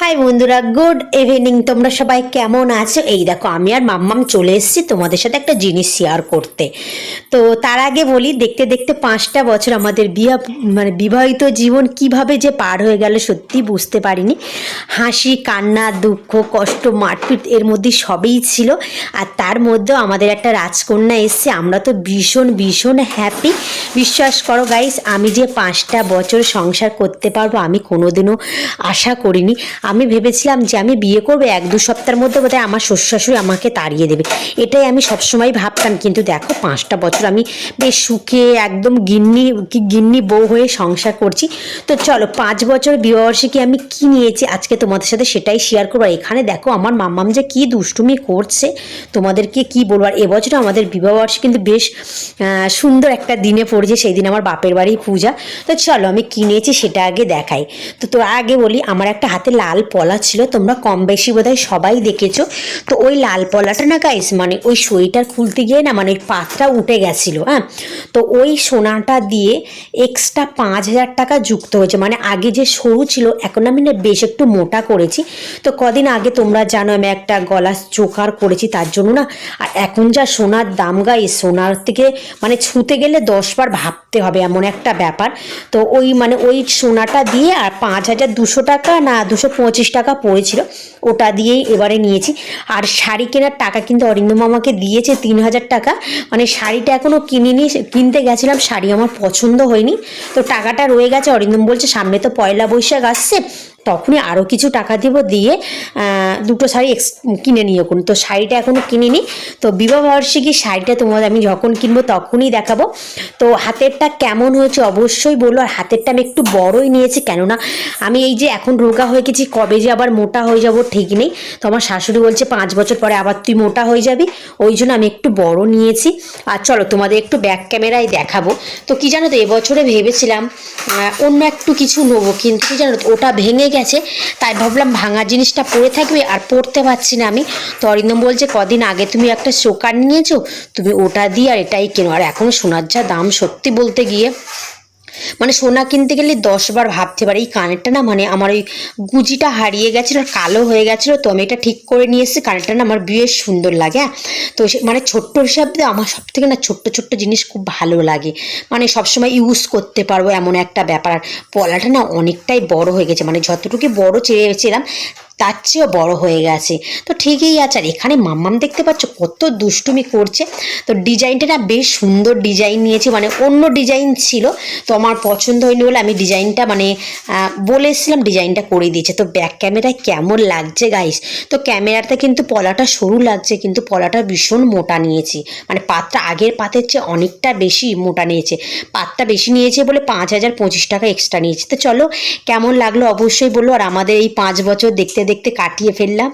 High বন্ধুরা good evening তোমরা সবাই কেমন আছো? এই দেখো, আমি আর মাম্মাম চলে এসেছি তোমাদের সাথে একটা জিনিস শেয়ার করতে। তো তার আগে বলি, দেখতে দেখতে পাঁচটা বছর আমাদের বিয়া মানে বিবাহিত জীবন কীভাবে যে পার হয়ে গেল সত্যি বুঝতে পারিনি। হাসি, কান্না, দুঃখ, কষ্ট, মারপিট এর মধ্যে সবই ছিল। আর তার মধ্যেও আমাদের একটা রাজকন্যা এসছে। আমরা তো ভীষণ ভীষণ হ্যাপি বিশ্বাস করো গাইস আমি যে পাঁচটা বছর সংসার করতে পারব, আমি কোনোদিনও আশা করিনি। আমি ভেবেছিলাম যে আমি বিয়ে করব এক দু সপ্তাহের মধ্যে বোধহয় আমার শ্বশুর শাশুড়ি আমাকে তাড়িয়ে দেবে। এটাই আমি সবসময় ভাবতাম। কিন্তু দেখো, পাঁচটা বছর আমি বেশ সুখে, একদম গিন্নি গিন্নি বউ হয়ে সংসার করছি। তো চলো, পাঁচ বছর বিবাহবার্ষিকী আমি কি নিয়েছি আজকে তোমাদের সাথে সেটাই শেয়ার করব। আর এখানে দেখো, আমার মাম্মাম যে কি দুষ্টুমি করছে, তোমাদেরকে কি বলব? আর এবছর আমাদের বিবাহবার্ষিকী কিন্তু বেশ সুন্দর একটা দিনে পড়েছে। সেই দিন আমার বাপের বাড়ি পূজা। তো চলো, আমি কিনেছি সেটা আগে দেখাই। তো তো আগে বলি, আমার একটা হাতে লাল পলা ছিল, তোমরা কম বেশি বোধহয় সবাই দেখেছ। তো ওই লাল পলাটা না গাইস মানে ওই সোয়েটার খুলতে গিয়ে না মানে পাতটা উঠে গেছিল হ্যাঁ? তো ওই সোনাটা দিয়ে এক্সট্রা পাঁচ হাজার টাকা যুক্ত হয়েছে। মানে আগে যে সরু ছিল, এখন আমি না বেশ একটু মোটা করেছি। তো কদিন আগে তোমরা জানো, আমি একটা গলা চোকার করেছি তার জন্য না। আর এখন যা সোনার দাম গাই সোনার থেকে মানে ছুঁতে গেলে দশবার ভাবতে হবে এমন একটা ব্যাপার। তো ওই মানে ওই সোনাটা দিয়ে আর পাঁচ হাজার দুশো টাকা না, দুশো পঁচিশ টাকা পড়েছিল, ওটা দিয়েই এবারে নিয়েছি। আর শাড়ি কেনার টাকা কিন্তু অরিন্দম আমাকে দিয়েছে তিন হাজার টাকা। মানে শাড়িটা এখনও কিনিনি, কিনতে গেছিলাম, শাড়ি আমার পছন্দ হয়নি। তো টাকাটা রয়ে গেছে, অরিন্দম বলছে সামনে তো পয়লা বৈশাখ আসছে তখনই আরও কিছু টাকা দিব দিয়ে দুটো শাড়ি এক্স কিনে নিয়ে কোন তো শাড়িটা এখনও কিনিনি। তো বিবাহ বার্ষিকী শাড়িটা তোমাদের আমি যখন কিনবো তখনই দেখাবো। তো হাতেরটা কেমন হয়েছে অবশ্যই বলল আর হাতেরটা আমি একটু বড়ই নিয়েছি, কেননা আমি এই যে এখন রোগা হয়ে গেছি, কবে যে আবার মোটা হয়ে যাব ঠিক নেই। তো আমার শাশুড়ি বলছে, পাঁচ বছর পরে আবার তুই মোটা হয়ে যাবি। ওই জন্য আমি একটু বড় নিয়েছি। আর চলো তোমাদের একটু ব্যাক ক্যামেরায় দেখাবো। তো কি জানো তো, এবছরে ভেবেছিলাম অন্য একটু কিছু নেব, কিন্তু কি জানো ওটা ভেঙে গেছে, তাই ভাবলাম ভাঙা জিনিসটা পড়ে থাকবে আর পড়তে পারছি না আমি। তো অরিন্দম বলছে, কদিন আগে তুমি একটা চোকার নিয়েছো, তুমি ওটা দিয়ে আর এটাই কেনো? আর এখন সোনার যা দাম সত্যি বলতে গিয়ে। মানে সোনা কিনতে গেলে দশবার ভাবতে পারি, এই কানেরটা না মানে আমার ওই গুজিটা হারিয়ে গেছিল আর কালো হয়ে গেছিল, তো আমি এটা ঠিক করে নিয়ে এসেছি, কানেরটা না আমার বেশ সুন্দর লাগে হ্যাঁ? তো মানে ছোট্ট হিসাবে আমার সব থেকে না ছোট্ট ছোট্ট জিনিস খুব ভালো লাগে মানে সবসময় ইউজ করতে পারব এমন একটা ব্যাপার, আর পলাটা না অনেকটাই বড় হয়ে গেছে মানে যতটুকু বড় চেয়েছিলাম তার চেয়েও বড় হয়ে গেছে। তো ঠিকই আছে আর এখানে মাম্মাম দেখতে পাচ্ছ কত দুষ্টুমি করছে। তো ডিজাইনটা না বেশ সুন্দর ডিজাইন নিয়েছি মানে অন্য ডিজাইন ছিল। তো আমার পছন্দ হয়নি বলে আমি ডিজাইনটা মানে আহ, বলে এসেছিলাম ডিজাইনটা করে দিয়েছে। তো ব্যাক ক্যামেরায় কেমন লাগছে গাইস তো ক্যামেরাতে কিন্তু পলাটা সরু লাগছে কিন্তু পলাটা ভীষণ মোটা নিয়েছি। মানে পাতটা আগের পাতের চেয়ে অনেকটা বেশি মোটা নিয়েছে। পাতটা বেশি নিয়েছে বলে পাঁচ হাজার পঁচিশ টাকা এক্সট্রা নিয়েছে। তো চলো কেমন লাগল অবশ্যই বলল আর আমাদের এই পাঁচ বছর দেখতে দেখতে কাটিয়ে ফেললাম।